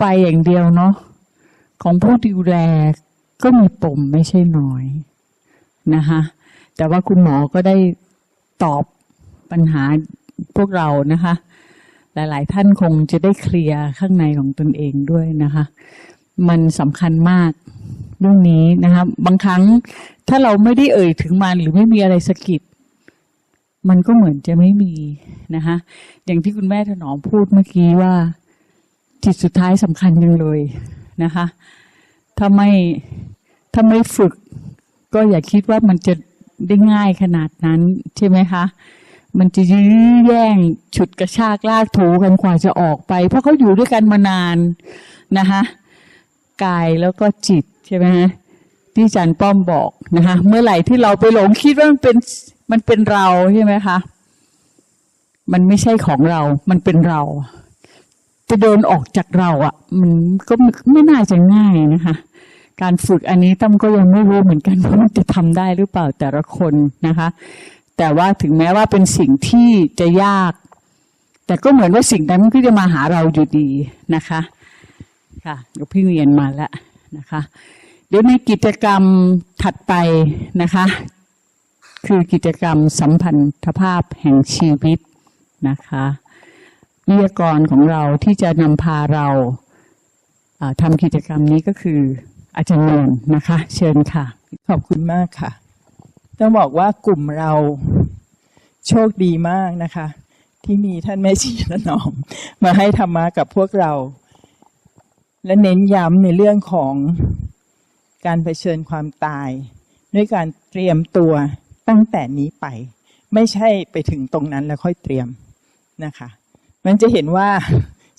ไปอย่างเดียวเนาะของผู้ดูแลก็มีปมไม่ใช่น้อยนะคะแต่ว่าคุณหมอก็ได้ตอบปัญหาพวกเรานะคะ หลาย ๆ ท่านคงจะได้เคลียร์ข้างในของตนเองด้วยนะคะ มันสำคัญมากเรื่องนี้นะคะบางครั้งถ้าเราไม่ได้เอ่ยถึงมันหรือไม่มีอะไรสะกิดมันก็เหมือนจะไม่มีนะคะอย่างที่คุณแม่ถนอมพูดเมื่อกี้ว่า จิตสุดท้ายสำคัญยังเลยนะคะ ถ้าไม่ถ้าไม่ฝึก ก็อย่าคิดว่ามันจะได้ง่ายขนาดนั้นใช่ไหมคะ มันจะยื้อแย่งฉุดกระชากลากถูกันกว่าจะออกไป เพราะเขาอยู่ด้วยกันมานานนะคะกายแล้วก็จิตใช่ไหมฮะที่อาจารย์ป้อมบอกนะคะเมื่อไหร่ที่เราไปหลงคิดว่ามันเป็นมันเป็นเราใช่ไหมคะ มันไม่ใช่ของเรา มันเป็นเรา จะเดินออกจากเราอะ่ะ มันก็ไม่น่าจะง่ายนะคะ การฝึกอันนี้ตั้มก็ยังไม่รู้เหมือนกันว่ามันจะทำได้หรือเปล่าแต่ละคนนะคะ แต่ว่าถึงแม้ว่าเป็นสิ่งที่จะยาก แต่ก็เหมือนว่าสิ่งนั้นมันก็จะมาหาเราอยู่ดีนะคะค่ะเดี๋ยวพี่เวียนมาแล้วนะคะ เดี๋ยวในกิจกรรมถัดไปนะคะ คือกิจกรรมสัมพันธภาพแห่งชีวิตนะคะ วิทยากรของเราที่จะนำพาเราทำกิจกรรมนี้ก็คืออาจารย์นนท์นะคะ เชิญค่ะ ขอบคุณมากค่ะ ต้องบอกว่ากลุ่มเราโชคดีมากนะคะ ที่มีท่านแม่ชีและน้อม มาให้ธรรมะกับพวกเรา และเน้นย้ำในเรื่องของการเผชิญความตาย ด้วยการเตรียมตัวตั้งแต่นี้ไป ไม่ใช่ไปถึงตรงนั้นแล้วค่อยเตรียมนะคะ มันจะเห็นว่า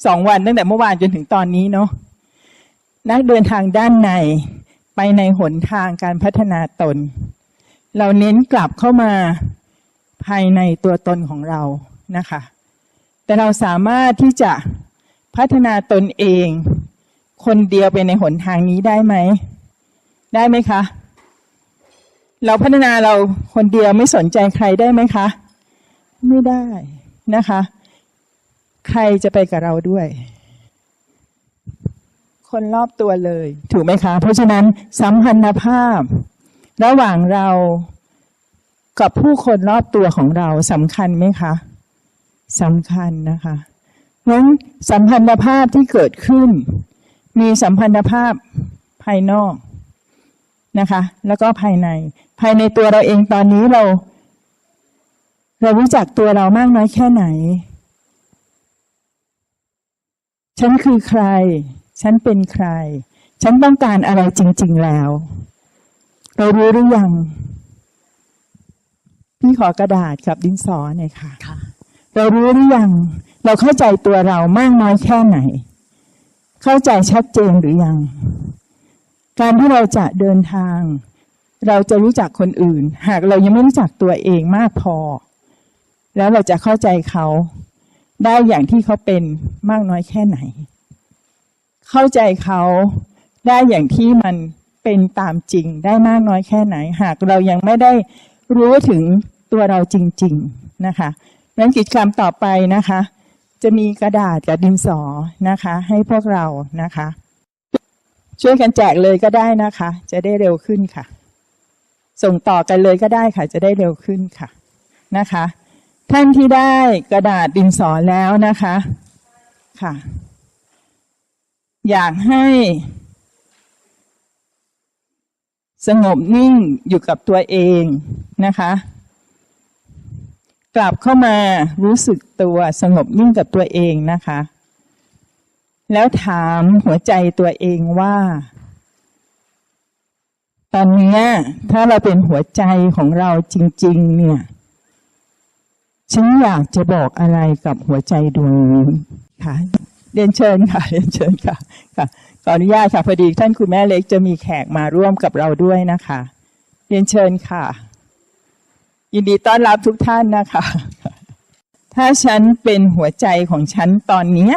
สองวันตั้งแต่เมื่อวานจนถึงตอนนี้เนาะนักเดินทางด้านในไปในหนทางการพัฒนาตน เราเน้นกลับเข้ามาภายในตัวตนของเรานะคะ แต่เราสามารถที่จะพัฒนาตนเอง คนเดียวไปในหนทางนี้ได้ไหม ได้ไหมคะ เราพัฒนาเราคนเดียวไม่สนใจใครได้ไหมคะ ไม่ได้นะคะ ใครจะไปกับเราด้วย คนรอบตัวเลย ถูกไหมคะ เพราะฉะนั้นสัมพันธภาพ ระหว่างเรากับผู้คนรอบตัวของเราสำคัญไหมคะสำคัญนะคะเพราะฉะนั้นสัมพันธภาพที่เกิดขึ้น มีสัมพันธภาพภายนอกนะคะ แล้วก็ภายใน ภายในตัวเราเองตอนนี้เรา เรารู้จักตัวเรามากน้อยแค่ไหน ฉันคือใคร ฉันเป็นใคร ฉันต้องการอะไรจริง ๆแล้ว เรารู้หรือยัง พี่ขอกระดาษกับดินสอหน่อยค่ะค่ะเรารู้หรือยัง เราเข้าใจตัวเรามากน้อยแค่ไหน เข้าใจชัดเจนหรือยัง การที่เราจะเดินทาง เราจะรู้จักคนอื่น หากเรายังไม่รู้จักตัวเองมากพอ แล้วเราจะเข้าใจเขา ได้อย่างที่เขาเป็นมากน้อยแค่ไหน เข้าใจเขาได้อย่างที่มันเป็นตามจริงได้มากน้อยแค่ไหน หากเรายังไม่ได้รู้ถึงตัวเราจริง ๆนะคะนั้นกิจกรรมต่อไปนะคะ จะมีกระดาษกับดินสอนะคะ ให้พวกเรานะคะ ช่วยกันแจกเลยก็ได้นะคะ จะได้เร็วขึ้นค่ะ ส่งต่อกันเลยก็ได้ค่ะ จะได้เร็วขึ้นค่ะนะคะ ท่านที่ได้กระดาษดินสอแล้วนะคะ ค่ะ อยากให้ สงบนิ่งอยู่กับตัวเองนะคะ กลับเข้ามารู้สึกตัวสงบนิ่งกับตัวเองนะคะ แล้วถามหัวใจตัวเองว่า ตอนนี้ถ้าเราเป็นหัวใจของเราจริง ๆ เนี่ย ฉันอยากจะบอกอะไรกับหัวใจดวงนี้ค่ะเรียนเชิญค่ะเรียนเชิญค่ะค่ะขออนุญาตค่ะพอดีท่านคุณแม่เล็กจะมีแขกมาร่วมกับเราด้วยนะคะ เรียนเชิญค่ะ ยินดีต้อนรับทุกท่านนะคะ ถ้าฉันเป็นหัวใจของฉันตอนนี้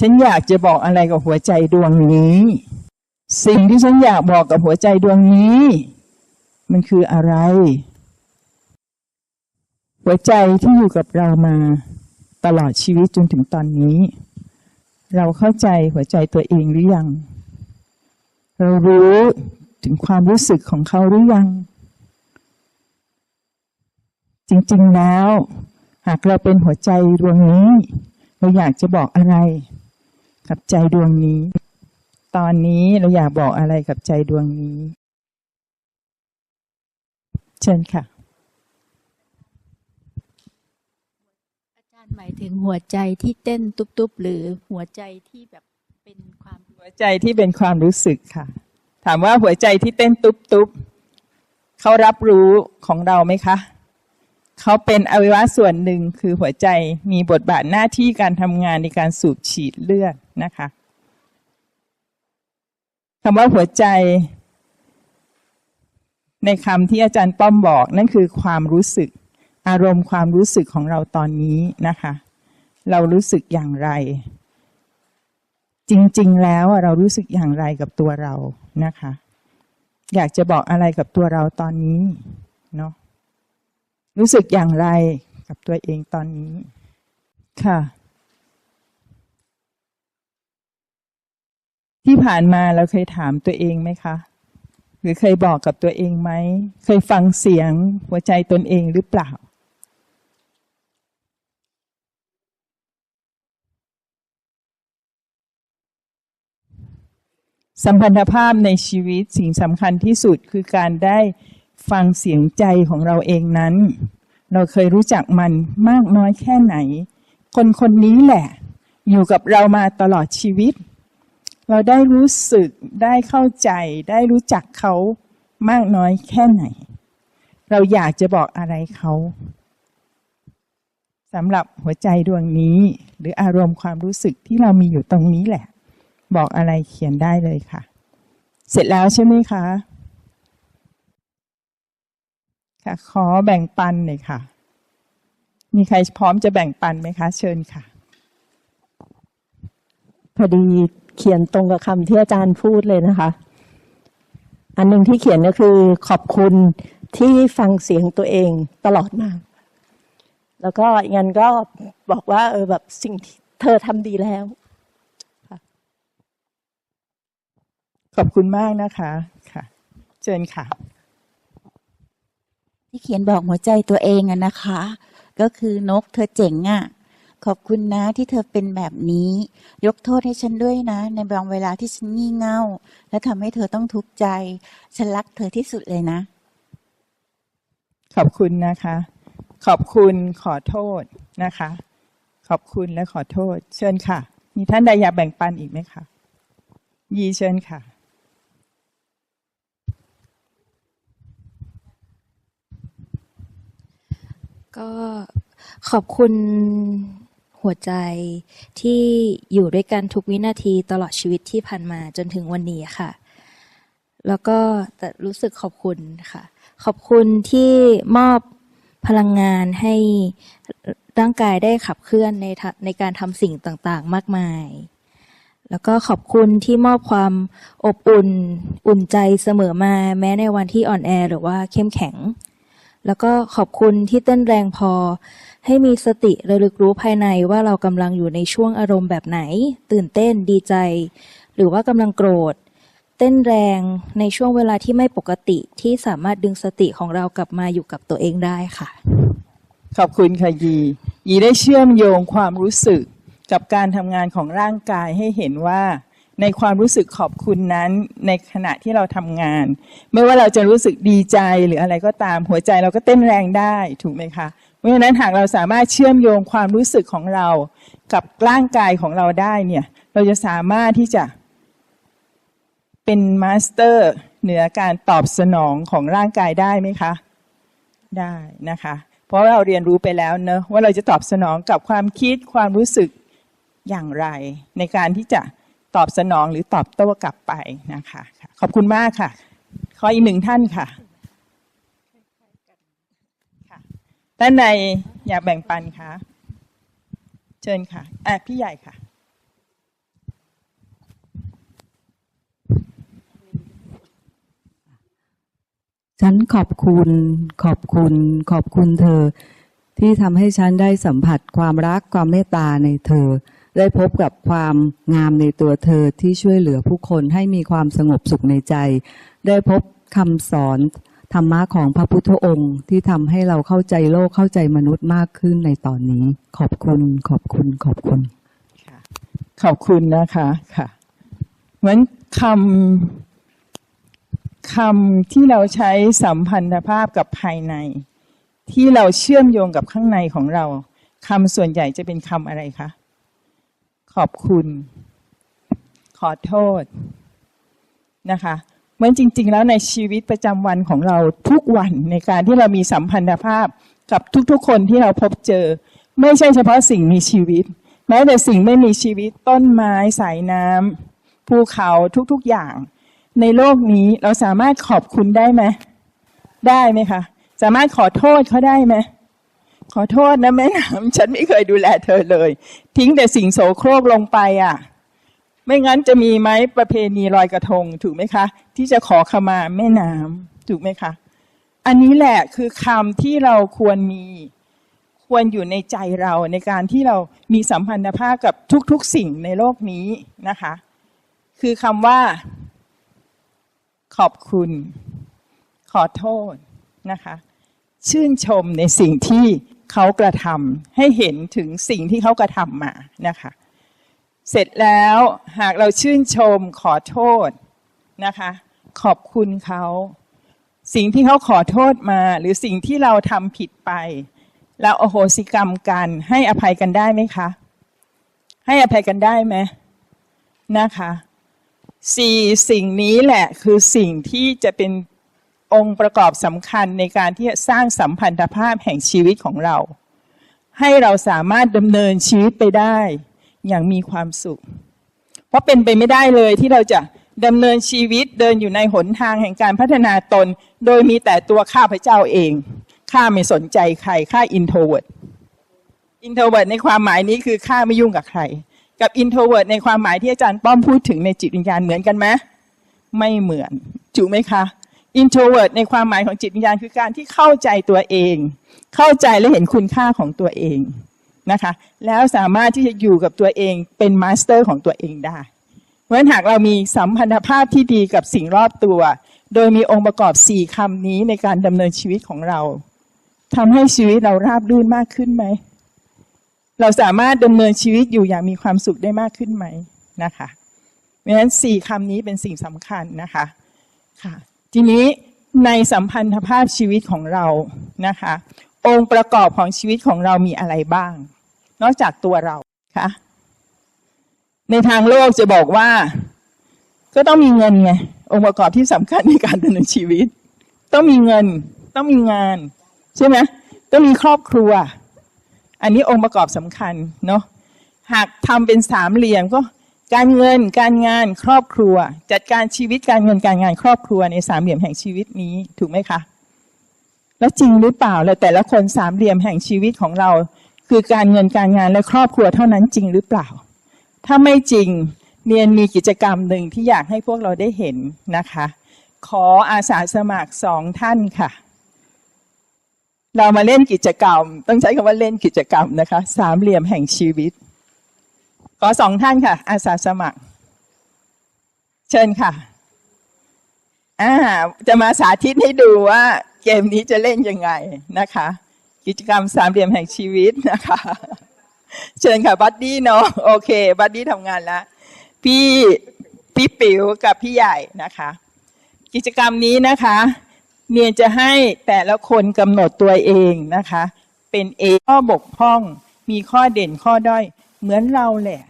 ฉันอยากจะบอกอะไรกับหัวใจดวงนี้ สิ่งที่ฉันอยากบอกกับหัวใจดวงนี้ มันคืออะไร หัวใจที่อยู่กับเรามาตลอดชีวิตจนถึงตอนนี้ เราเข้าใจหัวใจตัวเองหรือยัง เรารู้ถึงความรู้สึกของเขาหรือยัง จริงๆแล้ว หากเราเป็นหัวใจดวงนี้ เราอยากจะบอกอะไร กับใจดวงนี้ ตอนนี้เราอยากบอกอะไรกับใจดวงนี้ เชิญค่ะ อาจารย์ หมายถึงหัวใจที่เต้นตุบๆ หรือหัวใจที่แบบเป็นความหัวใจที่เป็นความรู้สึกค่ะ ถามว่าหัวใจที่เต้นตุบตุบๆเขารับรู้ของเราไหมคะเขาเป็นอวัยวะส่วนหนึ่งคือหัวใจมีบทบาทหน้าที่การทำงานในการสูบฉีดเลือดนะคะคำว่าหัวใจ ในคำที่อาจารย์ป้อมบอกนั่นคือความรู้สึก อารมณ์ความรู้สึกของเราตอนนี้นะคะ เรารู้สึกอย่างไร จริง ๆ แล้วเรารู้สึกอย่างไรกับตัวเรานะคะ อยากจะบอกอะไรกับตัวเราตอนนี้เนาะรู้สึกอย่างไรกับตัวเองตอนนี้ ค่ะ ที่ผ่านมาเราเคยถามตัวเองไหมคะหรือเคยบอกกับตัวเองไหม เคยฟังเสียงหัวใจตนเองหรือเปล่า สัมพันธภาพในชีวิตสิ่งสำคัญที่สุดคือการได้ฟังเสียงใจของเราเองนั้น เราเคยรู้จักมันมากน้อยแค่ไหน คนคนนี้แหละ อยู่กับเรามาตลอดชีวิต เราได้รู้สึกได้เข้าใจ ได้รู้จักเขามากน้อยแค่ไหน เราอยากจะบอกอะไรเขาสำหรับหัวใจดวงนี้ หรืออารมณ์ความรู้สึกที่เรามีอยู่ตรงนี้แหละ บอกอะไรเขียนได้เลยค่ะ เสร็จแล้วใช่ไหมคะค่ะขอแบ่งปันหน่อยค่ะ มีใครพร้อมจะแบ่งปันไหมคะ เชิญค่ะ พอดีเขียนตรงกับคำที่อาจารย์พูดเลยนะคะ อันหนึ่งที่เขียนก็คือขอบคุณที่ฟังเสียงตัวเองตลอดมา แล้วก็อีกอันก็บอกว่า เออแบบสิ่งที่เธอทำดีแล้ว ขอบคุณมากนะคะค่ะ เชิญค่ะ ที่เขียนบอกหัวใจตัวเองอะนะคะ ก็คือนกเธอเจ๋งอะขอบคุณนะที่เธอเป็นแบบนี้ ยกโทษให้ฉันด้วยนะ ในบางเวลาที่ฉันงี่เง่า และทำให้เธอต้องทุกข์ใจ ฉันรักเธอที่สุดเลยนะ ขอบคุณนะคะ ขอบคุณขอโทษนะคะ ขอบคุณและขอโทษ เชิญค่ะ มีท่านใดอยากแบ่งปันอีกไหมคะยีเชิญค่ะ ก็ขอบคุณหัวใจที่อยู่ด้วยกันทุกวินาทีตลอดชีวิตที่ผ่านมาจนถึงวันนี้ค่ะ แล้วก็แต่รู้สึกขอบคุณค่ะ ขอบคุณที่มอบพลังงานให้ร่างกายได้ขับเคลื่อนในในการทำสิ่งต่างๆ มากมาย แล้วก็ขอบคุณที่มอบความอบอุ่น อุ่นใจเสมอมาแม้ในวันที่อ่อนแอหรือว่าเข้มแข็ง แล้วก็ขอบคุณที่เต้นแรงพอ ให้มีสติระลึกรู้ภายในว่าเรากำลังอยู่ในช่วงอารมณ์แบบไหน ตื่นเต้นดีใจ หรือว่ากำลังโกรธ เต้นแรงในช่วงเวลาที่ไม่ปกติที่สามารถดึงสติของเรากลับมาอยู่กับตัวเองได้ค่ะ ขอบคุณค่ะยี ยีได้เชื่อมโยงความรู้สึกกับการทำงานของร่างกายให้เห็นว่า ในความรู้สึกขอบคุณนั้นในขณะที่เราทำงาน ไม่ว่าเราจะรู้สึกดีใจหรืออะไรก็ตามหัวใจเราก็เต้นแรงได้ถูกไหมคะเพราะฉะนั้นหากเราสามารถเชื่อมโยงความรู้สึกของเรา กับร่างกายของเราได้เนี่ยเราจะสามารถที่จะเป็นมาสเตอร์เหนือการตอบสนองของร่างกายได้ไหมคะ ได้นะคะ เพราะเราเรียนรู้ไปแล้วเนอะว่าเราจะตอบสนองกับความคิดความรู้สึกอย่างไร ในการที่จะ ตอบสนองหรือตอบโต้กลับไปนะคะ ขอบคุณมากค่ะ ขออีกหนึ่งท่านค่ะค่ะด้านในอยากแบ่งปันคะเชิญค่ะอะพี่ใหญ่ค่ะฉันขอบคุณขอบคุณขอบคุณเธอ ที่ทำให้ฉันได้สัมผัสความรักความเมตตาในเธอ ได้พบกับความงามในตัวเธอที่ช่วยเหลือผู้คนให้มีความสงบสุขในใจ ได้พบคำสอนธรรมะของพระพุทธองค์ที่ทำให้เราเข้าใจโลกเข้าใจมนุษย์มากขึ้นในตอนนี้ ขอบคุณขอบคุณขอบคุณขอบคุณนะคะค่ะเหมือนคำคำที่เราใช้สัมพันธภาพกับภายใน ที่เราเชื่อมโยงกับข้างในของเราคำส่วนใหญ่จะเป็นคำอะไรคะ ขอบคุณ ขอโทษนะคะเหมือนจริง ๆ แล้วในชีวิตประจำวันของเราทุกวันในการที่เรามีสัมพันธภาพกับทุกๆ คนที่เราพบเจอ ไม่ใช่เฉพาะสิ่งมีชีวิต แม้แต่สิ่งไม่มีชีวิตต้นไม้สายน้ำภูเขาทุกๆอย่าง ในโลกนี้เราสามารถขอบคุณได้ไหมได้ไหมคะสามารถขอโทษเขาได้ไหม ขอโทษนะแม่น้ำฉันไม่เคยดูแลเธอเลย ทิ้งแต่สิ่งโสโครกลงไปอะ ไม่งั้นจะมีไหมประเพณีลอยกระทงถูกไหมคะ ที่จะขอขมาแม่น้ำถูกไหมคะ อันนี้แหละคือคำที่เราควรมีควรอยู่ในใจเราในการที่เรามีสัมพันธภาพกับทุกๆสิ่งในโลกนี้นะคะ คือคำว่า ขอบคุณ ขอโทษนะคะ ชื่นชมในสิ่งที่ เขากระทำให้เห็นถึงสิ่งที่เขากระทำมานะคะ เสร็จแล้วหากเราชื่นชมขอโทษนะคะ ขอบคุณเขา สิ่งที่เขาขอโทษมา หรือสิ่งที่เราทำผิดไปเราอโหสิกรรมกันให้อภัยกันได้ไหมคะ ให้อภัยกันได้ไหมนะคะสี่สิ่งนี้แหละคือสิ่งที่จะเป็น องค์ประกอบสำคัญในการที่จะสร้างสัมพันธภาพแห่งชีวิตของเรา ให้เราสามารถดำเนินชีวิตไปได้ อย่างมีความสุข เพราะเป็นไปไม่ได้เลยที่เราจะดำเนินชีวิตเดินอยู่ในหนทางแห่งการพัฒนาตน โดยมีแต่ตัวข้าพเจ้าเอง ข้าไม่สนใจใคร ข้าอินโทรเวิร์ดอินโทรเวิร์ดในความหมายนี้คือข้าไม่ยุ่งกับใคร กับอินโทรเวิร์ดในความหมายที่อาจารย์ป้อมพูดถึงในจิตวิญญาณเหมือนกันไหมไม่เหมือนถูไหมคะ อินโทรเวิร์ดในความหมายของจิตวิญญาณคือการที่เข้าใจตัวเอง เข้าใจและเห็นคุณค่าของตัวเองนะคะ แล้วสามารถที่จะอยู่กับตัวเองเป็นมาสเตอร์ของตัวเองได้ เพราะฉะนั้นหากเรามีสัมพันธภาพที่ดีกับสิ่งรอบตัว โดยมีองค์ประกอบสี่คำนี้ในการดำเนินชีวิตของเราทำให้ชีวิตเราราบรื่นมากขึ้นไหม เราสามารถดำเนินชีวิตอยู่อย่างมีความสุขได้มากขึ้นไหมนะคะ เพราะฉะนั้นสี่คำนี้เป็นสิ่งสำคัญนะคะค่ะ ทีนี้ในสัมพันธภาพชีวิตของเรานะคะ องค์ประกอบของชีวิตของเรามีอะไรบ้าง นอกจากตัวเราคะในทางโลกจะบอกว่า ก็ต้องมีเงินไงองค์ประกอบที่สำคัญในการดำเนินชีวิต ต้องมีเงิน ต้องมีงาน ใช่ไหมต้องมีครอบครัว อันนี้องค์ประกอบสำคัญเนาะหากทำเป็นสามเหลี่ยมก็ การเงินการงานครอบครัว จัดการชีวิตการเงินการงานครอบครัวในสามเหลี่ยมแห่งชีวิตนี้ถูกไหมคะ แล้วจริงหรือเปล่าแล้วแต่ละคนสามเหลี่ยมแห่งชีวิตของเรา คือการเงินการงานและครอบครัวเท่านั้นจริงหรือเปล่า ถ้าไม่จริงเนียนมีกิจกรรมหนึ่งที่อยากให้พวกเราได้เห็นนะคะ ขออาสาสมัครสองท่านค่ะ เรามาเล่นกิจกรรม ต้องใช้คำว่าเล่นกิจกรรมนะคะ สามเหลี่ยมแห่งชีวิต ขอสองท่านค่ะ อาสาสมัคร เชิญค่ะอ่าจะมาสาธิตให้ดูว่าเกมนี้จะเล่นยังไงนะคะ กิจกรรมสามเหลี่ยมแห่งชีวิตนะคะ เชิญค่ะบัดดี้เนาะโอเค บัดดี้ทำงานแล้วพี่พี่ปิ๋วกับพี่ใหญ่นะคะ กิจกรรมนี้นะคะเนียนจะให้แต่ละคนกำหนดตัวเองนะคะ เป็นเอข้อบกพร่อง มีข้อเด่นข้อด้อย เหมือนเราแหละ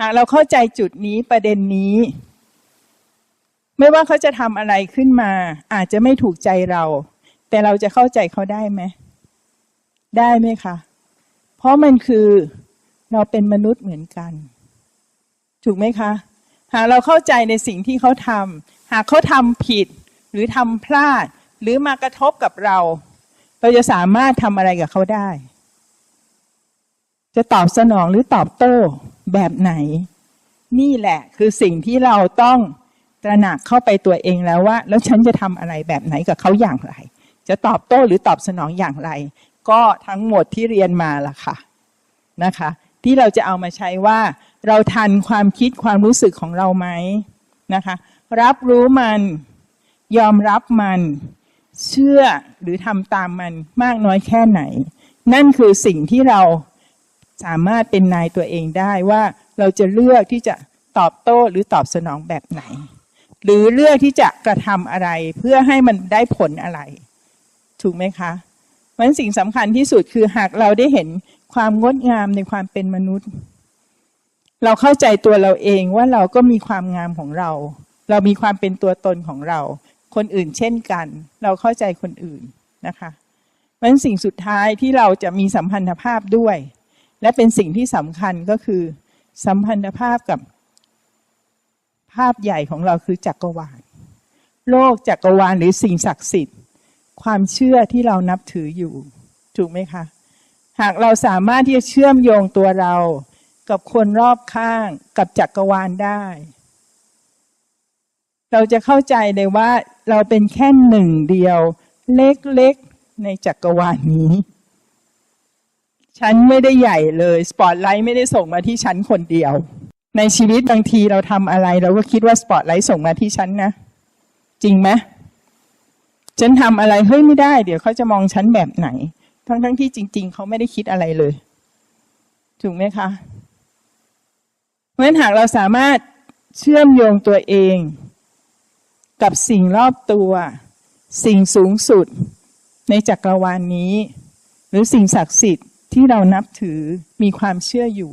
หากเราเข้าใจจุดนี้ประเด็นนี้ ไม่ว่าเขาจะทำอะไรขึ้นมา อาจจะไม่ถูกใจเรา แต่เราจะเข้าใจเขาได้ไหม ได้ไหมคะ เพราะมันคือเราเป็นมนุษย์เหมือนกัน ถูกไหมคะ หากเราเข้าใจในสิ่งที่เขาทำหากเขาทำผิด หรือทำพลาด หรือมากระทบกับเรา เราจะสามารถทำอะไรกับเขาได้ จะตอบสนองหรือตอบโต้ แบบไหน นี่แหละคือสิ่งที่เราต้องตระหนักเข้าไปตัวเองแล้วว่า แล้วฉันจะทำอะไรแบบไหนกับเขาอย่างไร จะตอบโต้หรือตอบสนองอย่างไร ก็ทั้งหมดที่เรียนมาล่ะค่ะนะคะ ที่เราจะเอามาใช้ว่า เราทันความคิดความรู้สึกของเราไหมนะคะ รับรู้มันยอมรับมันเชื่อหรือทำตามมันมากน้อยแค่ไหน นั่นคือสิ่งที่เรา สามารถเป็นนายตัวเองได้ว่าเราจะเลือกที่จะตอบโต้หรือตอบสนองแบบไหน หรือเลือกที่จะกระทำอะไรเพื่อให้มันได้ผลอะไร ถูกไหมคะเพราะฉะนั้นสิ่งสำคัญที่สุดคือหากเราได้เห็นความงดงามในความเป็นมนุษย์ เราเข้าใจตัวเราเองว่าเราก็มีความงามของเรา เรามีความเป็นตัวตนของเรา คนอื่นเช่นกัน เราเข้าใจคนอื่นนะคะเพราะฉะนั้นสิ่งสุดท้ายที่เราจะมีสัมพันธภาพด้วย และเป็นสิ่งที่สำคัญก็คือ สัมพันธภาพกับภาพใหญ่ของเราคือจักรวาล โลกจักรวาลหรือสิ่งศักดิ์สิทธิ์ ความเชื่อที่เรานับถืออยู่ ถูกไหมคะ หากเราสามารถที่จะเชื่อมโยงตัวเรา กับคนรอบข้างกับจักรวาลได้ เราจะเข้าใจเลยว่าเราเป็นแค่หนึ่งเดียว เล็กๆในจักรวาลนี้ ฉันไม่ได้ใหญ่เลยสปอตไลท์ไม่ได้ส่งมาที่ฉันคนเดียว ในชีวิตบางทีเราทำอะไร เราก็คิดว่าสปอตไลท์ส่งมาที่ฉันนะ จริงไหมฉันทำอะไรเฮ้ยไม่ได้ เดี๋ยวเขาจะมองฉันแบบไหน ทั้งทั้งที่จริง ๆ เขาไม่ได้คิดอะไรเลย ถูกไหมคะ เพราะฉะนั้นหากเราสามารถเชื่อมโยงตัวเอง กับสิ่งรอบตัว สิ่งสูงสุด ในจักรวาลนนี้ หรือสิ่งศักดิ์สิทธิ์ ที่เรานับถือมีความเชื่ออยู่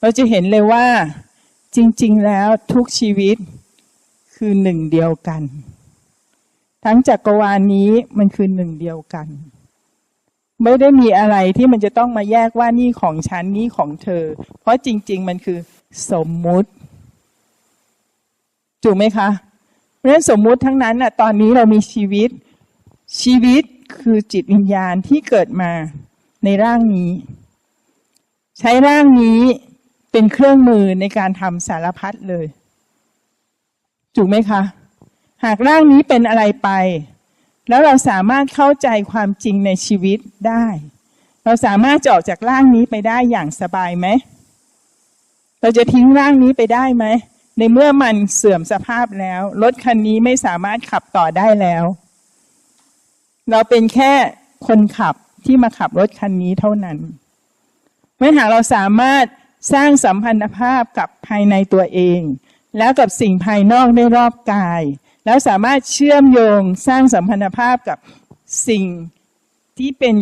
เราจะเห็นเลยว่าจริง ๆ แล้วทุกชีวิตคือหนึ่งเดียวกัน ทั้งจักรวาลนนี้มันคือหนึ่งเดียวกัน ไม่ได้มีอะไรที่มันจะต้องมาแยกว่านี่ของฉันนี่ของเธอ เพราะจริง ๆ มันคือสมมุติถูกไหมคะเพราะฉะนั้นสมมุติทั้งนั้นน่ะตอนนี้เรามีชีวิตชีวิตคือจิตวิญญาณที่เกิดมา ในร่างนี้ ใช้ร่างนี้เป็นเครื่องมือในการทำสารพัดเลยถูกไหมคะ หากร่างนี้เป็นอะไรไป แล้วเราสามารถเข้าใจความจริงในชีวิตได้ เราสามารถจะออกจากร่างนี้ไปได้อย่างสบายไหม เราจะทิ้งร่างนี้ไปได้ไหม ในเมื่อมันเสื่อมสภาพแล้ว รถคันนี้ไม่สามารถขับต่อได้แล้ว เราเป็นแค่คนขับ ที่มาขับรถคันนี้เท่านั้นเมื่อหากเราสามารถสร้างสัมพันธภาพกับภายในตัวเอง แล้วกับสิ่งภายนอกได้รอบกาย แล้วสามารถเชื่อมโยงสร้างสัมพันธภาพกับสิ่งที่เป็น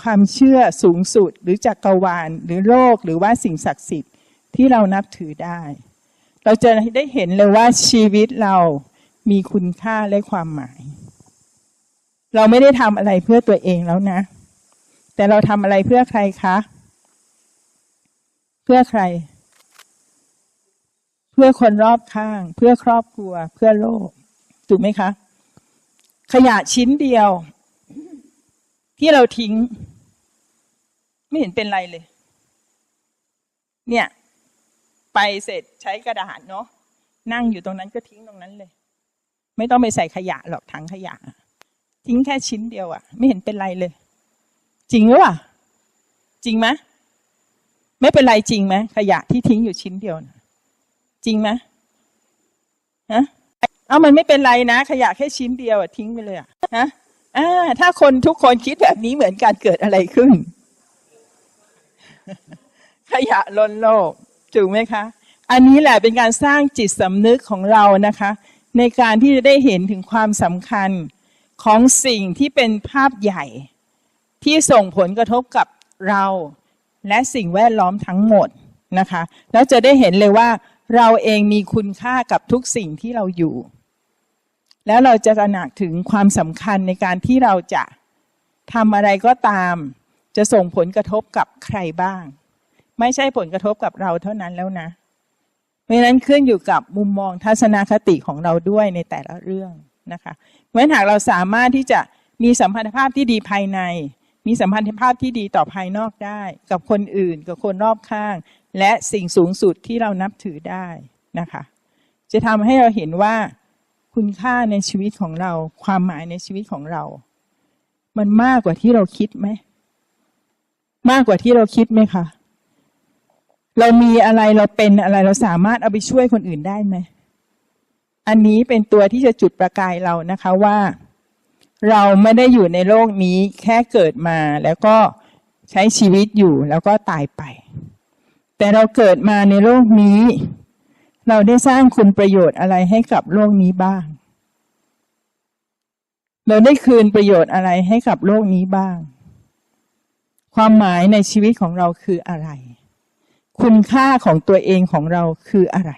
ความเชื่อสูงสุดหรือจักรวาลหรือโลกหรือว่าสิ่งศักดิ์สิทธิ์ที่เรานับถือได้ เราจะได้เห็นเลยว่าชีวิตเรามีคุณค่าและความหมาย เราไม่ได้ทำอะไรเพื่อตัวเองแล้วนะ แต่เราทำอะไรเพื่อใครคะ เพื่อใคร เพื่อคนรอบข้าง เพื่อครอบครัว เพื่อโลก ถูกไหมคะ ขยะชิ้นเดียว ที่เราทิ้ง ไม่เห็นเป็นไรเลย เนี่ย ไปเสร็จใช้กระดาษเนาะนั่งอยู่ตรงนั้นก็ทิ้งตรงนั้นเลย ไม่ต้องไปใส่ขยะหรอกถังขยะ ทิ้งแค่ชิ้นเดียวอะไม่เห็นเป็นไรเลย จริงหรือเปล่าจริงไหมไม่เป็นไรจริงไหมขยะที่ทิ้งอยู่ชิ้นเดียวนะจริงไหมฮะเอามันไม่เป็นไรนะ ขยะแค่ชิ้นเดียวอะทิ้งไปเลยอะฮะอ่าถ้าคนทุกคนคิดแบบนี้เหมือนกันเกิดอะไรขึ้น ขยะล้นโลกถูกไหมคะ อันนี้แหละเป็นการสร้างจิตสำนึกของเรานะคะ ในการที่จะได้เห็นถึงความสำคัญ ของสิ่งที่เป็นภาพใหญ่ที่ส่งผลกระทบกับเราและสิ่งแวดล้อมทั้งหมดนะคะ แล้วจะได้เห็นเลยว่าเราเองมีคุณค่ากับทุกสิ่งที่เราอยู่ แล้วเราจะตระหนักถึงความสำคัญในการที่เราจะทำอะไรก็ตาม จะส่งผลกระทบกับใครบ้าง ไม่ใช่ผลกระทบกับเราเท่านั้นแล้วนะ เพราะฉะนั้นขึ้นอยู่กับมุมมองทัศนคติของเราด้วยในแต่ละเรื่องนะคะ เพราะฉะนั้นหากเราสามารถที่จะมีสัมพันธภาพที่ดีภายใน มีสัมพันธภาพที่ดีต่อภายนอกได้ กับคนอื่นกับคนรอบข้าง และสิ่งสูงสุดที่เรานับถือได้นะคะ จะทำให้เราเห็นว่าคุณค่าในชีวิตของเรา ความหมายในชีวิตของเรา มันมากกว่าที่เราคิดไหม มากกว่าที่เราคิดไหมคะ เรามีอะไรเราเป็นอะไรเราสามารถเอาไปช่วยคนอื่นได้ไหม อันนี้เป็นตัวที่จะจุดประกายเรานะคะว่า เราไม่ได้อยู่ในโลกนี้แค่เกิดมาแล้วก็ใช้ชีวิตอยู่แล้วก็ตายไป แต่เราเกิดมาในโลกนี้ เราได้สร้างคุณประโยชน์อะไรให้กับโลกนี้บ้าง เราได้คืนประโยชน์อะไรให้กับโลกนี้บ้าง ความหมายในชีวิตของเราคืออะไร คุณค่าของตัวเองของเราคืออะไร